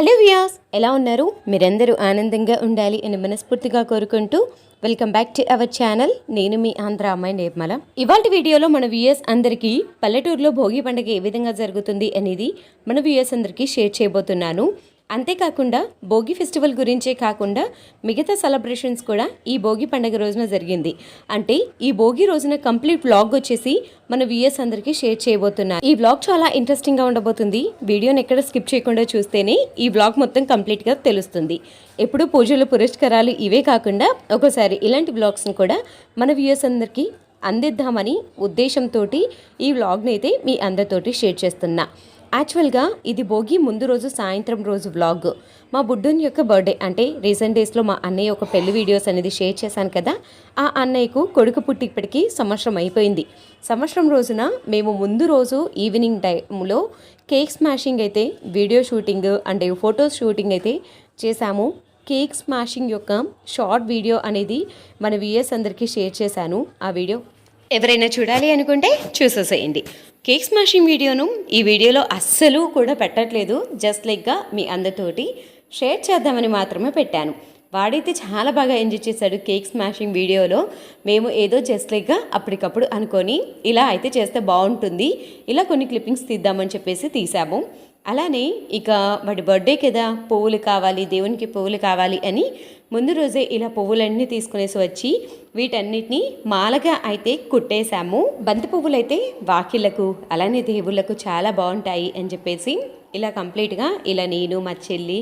Hello వియాస్ ఎలా ఉన్నారు? మీరందరూ ఆనందంగా ఉండాలి అని మనస్ఫూర్తిగా కోరుకుంటూ welcome back to our channel. నేను మీ ఆంధ్ర అమ్మాయి నిర్మల. ఇవాళ వీడియోలో మన వ్యూయర్స్ అందరికీ పల్లెటూరులో భోగి పండుగ ఏ విధంగా జరుగుతుంది అనేది మన వ్యూయర్స్ అందరికీ షేర్ చేయబోతున్నాను. అంతేకాకుండా భోగి ఫెస్టివల్ గురించే కాకుండా మిగతా సెలబ్రేషన్స్ కూడా ఈ భోగి పండగ రోజున జరిగింది. అంటే ఈ భోగి రోజున కంప్లీట్ వ్లాగ్ వచ్చేసి మన వ్యూయర్స్ అందరికీ షేర్ చేయబోతున్నాను ఈ వ్లాగ్ చాలా ఇంట్రెస్టింగ్గా ఉండబోతుంది. వీడియోని ఎక్కడ స్కిప్ చేయకుండా చూస్తేనే ఈ వ్లాగ్ మొత్తం కంప్లీట్గా తెలుస్తుంది. ఎప్పుడు పూజలు పురస్కారాలు ఇవే కాకుండా ఒకసారి ఇలాంటి వ్లాగ్స్ని కూడా మన వ్యూయర్స్ అందరికీ అందిద్దామని ఉద్దేశంతో ఈ వ్లాగ్ని అయితే మీ అందరితోటి షేర్ చేస్తున్నా. యాక్చువల్గా ఇది భోగి ముందు రోజు సాయంత్రం రోజు వ్లాగ్. మా బుడ్డుని యొక్క బర్త్డే అంటే రీసెంట్ డేస్లో మా అన్నయ్య ఒక పెళ్ళి వీడియోస్ అనేది షేర్ చేశాను కదా ఆ అన్నయ్యకు కొడుకు పుట్టి ఇప్పటికీ సంవత్సరం అయిపోయింది. సంవత్సరం రోజున మేము ముందు రోజు ఈవినింగ్ టైంలో కేక్ స్మాషింగ్ అయితే వీడియో షూటింగ్ అంటే ఫొటోస్ షూటింగ్ అయితే చేశాము. కేక్ స్మాషింగ్ యొక్క షార్ట్ వీడియో అనేది మన విఎస్ అందరికీ షేర్ చేశాను. ఆ వీడియో ఎవరైనా చూడాలి అనుకుంటే చూసేసేయండి. కేక్ స్మాషింగ్ వీడియోను ఈ వీడియోలో అస్సలు కూడా పెట్టట్లేదు. జస్ట్ లైక్గా మీ అందరితోటి షేర్ చేద్దామని మాత్రమే పెట్టాను. వాడైతే చాలా బాగా ఎంజాయ్ చేశాడు కేక్ స్మాషింగ్ వీడియోలో. మేము ఏదో జస్ట్ లైక్గా అప్పటికప్పుడు అనుకొని ఇలా అయితే చేస్తే బాగుంటుంది. ఇలా కొన్ని క్లిప్పింగ్స్ తీద్దామని చెప్పేసి తీసాము అలానే ఇక వాడి బర్త్డే కదా పువ్వులు కావాలి దేవునికి పువ్వులు కావాలి అని ముందు రోజే ఇలా పువ్వులన్నీ తీసుకునేసి వచ్చి వీటన్నిటిని మాలగా అయితే కుట్టేశాము. బంతి పువ్వులు అయితే వాకిళ్ళకు అలానే దేవుళ్ళకు చాలా బాగుంటాయి అని చెప్పేసి ఇలా కంప్లీట్గా ఇలా నేను మా చెల్లి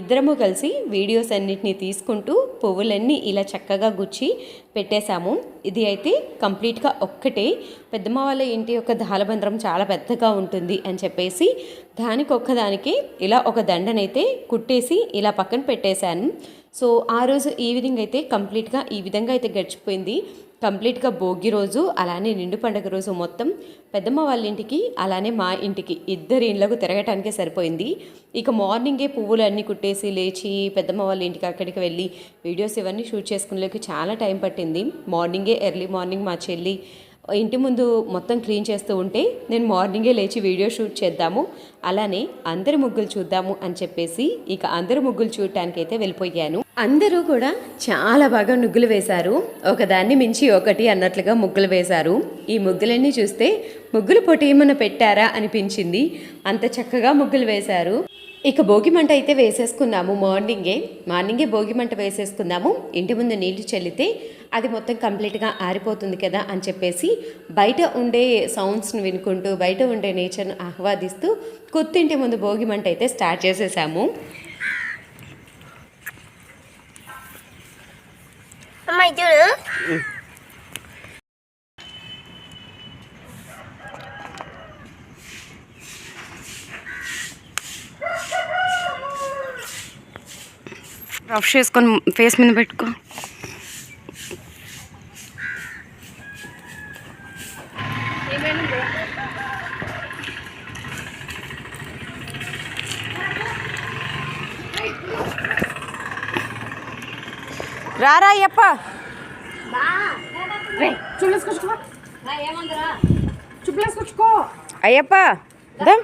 ఇద్దరము కలిసి వీడియోస్ అన్నిటిని తీసుకుంటూ పువ్వులన్నీ ఇలా చక్కగా గుచ్చి పెట్టేశాము. ఇది అయితే కంప్లీట్గా ఒక్కటే. పెద్దమ్మ వాళ్ళ ఇంటి యొక్క దాలబంద్రం చాలా పెద్దగా ఉంటుంది అని చెప్పేసి దానికి ఒక్కదానికి ఇలా ఒక దండనైతే కుట్టేసి ఇలా పక్కన పెట్టేశాను. సో ఆ రోజు ఈవినింగ్ అయితే కంప్లీట్గా ఈ విధంగా అయితే గడిచిపోయింది. కంప్లీట్గా భోగి రోజు అలానే నిండు పండుగ రోజు మొత్తం పెద్దమ్మ వాళ్ళ ఇంటికి అలానే మా ఇంటికి ఇద్దరి ఇండ్లకు తిరగటానికే సరిపోయింది. ఇక మార్నింగే పువ్వులు అన్నీ కుట్టేసి లేచి పెద్దమ్మ వాళ్ళ ఇంటికి అక్కడికి వెళ్ళి వీడియోస్ ఇవన్నీ షూట్ చేసుకునేకి చాలా టైం పట్టింది. మార్నింగే ఎర్లీ మార్నింగ్ మా చెల్లి ఇంటి ముందు మొత్తం క్లీన్ చేస్తూ ఉంటే నేను మార్నింగే లేచి వీడియో షూట్ చేద్దాము. అలానే అందరి ముగ్గులు చూద్దాము అని చెప్పేసి ఇక అందరి ముగ్గులు చూడటానికి అయితే వెళ్ళిపోయాను. అందరూ కూడా చాలా బాగా ముగ్గులు వేశారు. ఒకదాన్ని మించి ఒకటి అన్నట్లుగా ముగ్గులు వేశారు. ఈ ముగ్గులన్నీ చూస్తే ముగ్గులు పొట్టి ఏమన్నా పెట్టారా అనిపించింది. అంత చక్కగా ముగ్గులు వేశారు. ఇక భోగి మంట అయితే వేసేసుకున్నాము. మార్నింగే మార్నింగే భోగి మంట వేసేసుకున్నాము. ఇంటి ముందు నీళ్ళు చల్లితే అది మొత్తం కంప్లీట్గా ఆరిపోతుంది కదా అని చెప్పేసి బయట ఉండే సౌండ్స్ని వినుకుంటూ బయట ఉండే నేచర్ను ఆహ్వాదిస్తూ కొత్తింటి ముందు భోగి మంట అయితే స్టార్ట్ చేసేసాము. అమ్మాయి చూడు. రఫ్ చేసుకొని ఫేస్ మీద పెట్టుకో. రారా అయ్యప్ప. అయ్యప్ప దా.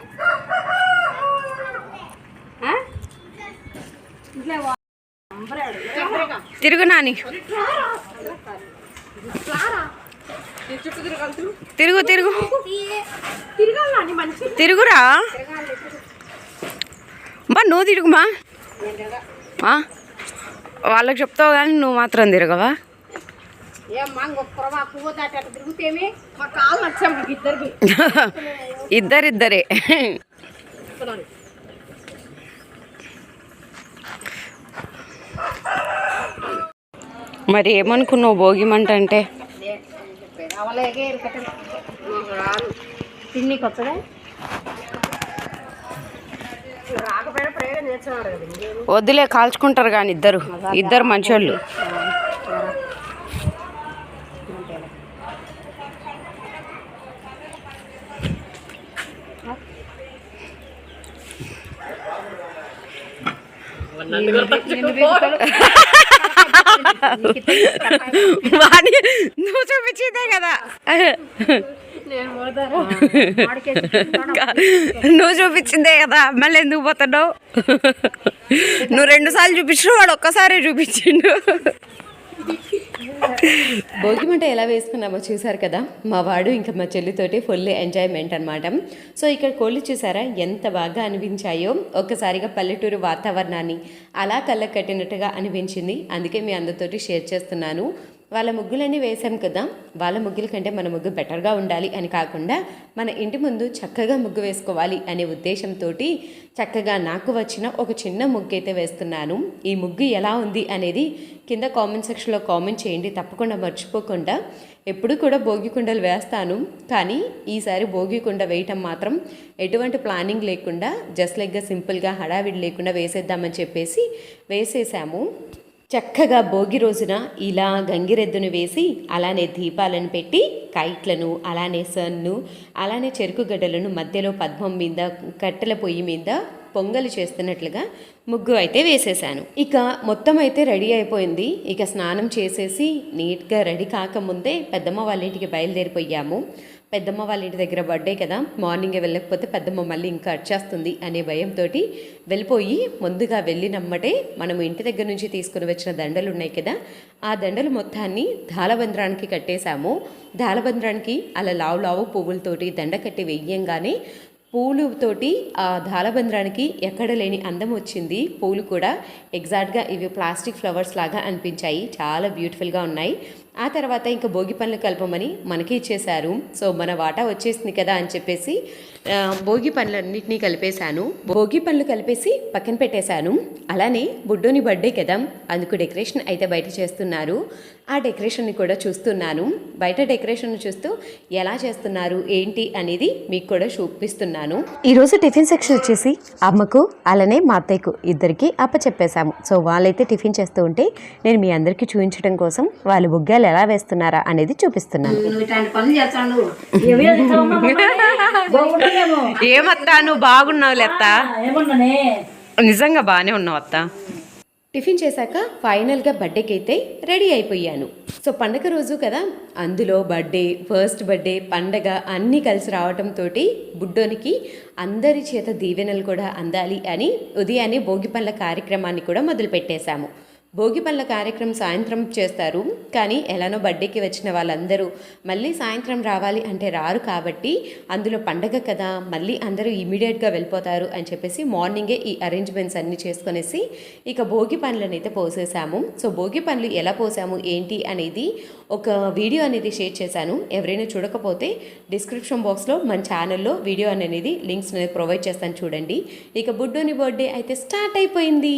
తిరుగు నాని. తిరుగు తిరుగు. తిరుగురా? బా నువ్వు తిరుగుమా వాళ్ళకి చెప్తావు కానీ నువ్వు మాత్రం తిరగవా? ఇద్దరిద్దరే. మరి ఏమనుకున్నావు భోగి మంట అంటే? వద్దులే కాల్చుకుంటారు కానీ ఇద్దరు. ఇద్దరు మంచోళ్ళు. వాణి నువ్వు చూపించేదే కదా. నువ్వు చూపించిందే కదా. మళ్ళీ ఎందుకు పోతున్నావు? నువ్వు రెండు సార్లు చూపించిన వాడు ఒక్కసారి చూపించిండు. భోగిమంట ఎలా వేసుకున్నామో చూసారు కదా? మా వాడు ఇంకా మా చెల్లితోటి ఫుల్ ఎంజాయ్మెంట్ అనమాట సో ఇక్కడ కోళ్ళు చూసారా? ఎంత బాగా అనిపించాయో. ఒక్కసారిగా పల్లెటూరు వాతావరణాన్ని అలా కళ్ళకు కట్టినట్టుగా అనిపించింది. అందుకే మీ అందరితోటి షేర్ చేస్తున్నాను. వాళ్ళ ముగ్గులన్నీ వేసాం కదా వాళ్ళ ముగ్గుల కంటే మన ముగ్గు బెటర్గా ఉండాలి అని కాకుండా మన ఇంటి ముందు చక్కగా ముగ్గు వేసుకోవాలి అనే ఉద్దేశంతో చక్కగా నాకు వచ్చిన ఒక చిన్న ముగ్గు అయితే వేస్తున్నాను. ఈ ముగ్గు ఎలా ఉంది అనేది కింద కామెంట్ సెక్షన్లో కామెంట్ చేయండి తప్పకుండా మర్చిపోకుండా. ఎప్పుడు కూడా భోగి కుండలు వేస్తాను కానీ ఈసారి భోగి కుండ వేయటం మాత్రం ఎటువంటి ప్లానింగ్ లేకుండా జస్ట్ లైక్గా సింపుల్గా హడావిడి లేకుండా వేసేద్దామని చెప్పేసి వేసేసాము. చక్కగా భోగి రోజున ఇలా గంగిరెద్దును వేసి అలానే దీపాలను పెట్టి కైట్లను అలానే సన్ను అలానే చెరుకు గడ్డలను మధ్యలో పద్మం మీద కట్టెల పొయ్యి మీద పొంగలు చేస్తున్నట్లుగా ముగ్గు అయితే వేసేసాను ఇక మొత్తం అయితే రెడీ అయిపోయింది. ఇక స్నానం చేసేసి నీట్గా రెడీ కాకముందే పెద్దమ్మ వాళ్ళ ఇంటికి బయలుదేరిపోయాము. పెద్దమ్మ వాళ్ళ ఇంటి దగ్గర బర్త్డే కదా మార్నింగే వెళ్ళకపోతే పెద్దమ్మ మళ్ళీ ఇంకా వచ్చేస్తుంది అనే భయంతో వెళ్ళిపోయి ముందుగా వెళ్ళినమ్మటే మనం ఇంటి దగ్గర నుంచి తీసుకుని వచ్చిన దండలు ఉన్నాయి కదా ఆ దండలు మొత్తాన్ని దాలబంద్రానికి కట్టేశాము. దాలబంద్రానికి అలా లావు లావు పువ్వులతోటి దండ కట్టి వెయ్యంగానే పూలుతోటి ఆ దాలబంద్రానికి ఎక్కడ లేని అందం వచ్చింది. పూలు కూడా ఎగ్జాక్ట్గా ఇవి ప్లాస్టిక్ ఫ్లవర్స్ లాగా అనిపించాయి. చాలా బ్యూటిఫుల్గా ఉన్నాయి. ఆ తర్వాత ఇంకా భోగి పనులు కలపమని మనకి ఇచ్చేశారు. సో మన వాటా వచ్చేసింది కదా అని చెప్పేసి భోగి పనులన్నింటినీ కలిపేశాను. భోగి పనులు కలిపేసి పక్కన పెట్టేశాను. అలానే బుడ్డోని బర్త్డే కదా అందుకు డెకరేషన్ అయితే బయట చేస్తున్నారు. ఆ డెకరేషన్ని కూడా చూస్తున్నాను. బయట డెకరేషన్ చూస్తూ ఎలా చేస్తున్నారు ఏంటి అనేది మీకు కూడా చూపిస్తున్నాను. ఈరోజు టిఫిన్ సెక్షన్ వచ్చేసి అమ్మకు అలానే మా అత్తయ్యకు ఇద్దరికి అప్ప చెప్పేశాము సో వాళ్ళైతే టిఫిన్ చేస్తూ ఉంటే నేను మీ అందరికీ చూపించడం కోసం వాళ్ళు బుగ్గాలు ఎలా వేస్తున్నారా అనేది చూపిస్తున్నాను. ఏమత్తా? నువ్వు బాగున్నావు లెత్త నిజంగా బాగానే ఉన్నావు అత్త. టిఫిన్ చేశాక ఫైనల్గా బర్త్డేకి అయితే రెడీ అయిపోయాను. సో పండగ రోజు కదా అందులో బర్త్డే ఫస్ట్ బర్త్డే పండగ అన్నీ కలిసి రావటంతో బుడ్డోనికి అందరి చేత దీవెనలు కూడా అందాలి అని ఉదయాన్నే భోగి పనుల కార్యక్రమాన్ని కూడా మొదలు పెట్టేశాము భోగి పళ్ళ కార్యక్రమం సాయంత్రం చేస్తారు. కానీ ఎలానో బర్త్డేకి వచ్చిన వాళ్ళందరూ మళ్ళీ సాయంత్రం రావాలి అంటే రారు కాబట్టి అందులో పండగ కదా మళ్ళీ అందరూ ఇమీడియట్గా వెళ్ళిపోతారు అని చెప్పేసి మార్నింగే ఈ అరేంజ్మెంట్స్ అన్నీ చేసుకునేసి ఇక భోగి పనులను అయితే పోసేసాము. సో భోగి పనులు ఎలా పోసాము ఏంటి అనేది ఒక వీడియో అనేది షేర్ చేశాను. ఎవరైనా చూడకపోతే డిస్క్రిప్షన్ బాక్స్లో మన ఛానల్లో వీడియో అనేది లింక్స్ అనేది ప్రొవైడ్ చేస్తాను చూడండి. ఇక బుడ్డోని బర్త్డే అయితే స్టార్ట్ అయిపోయింది.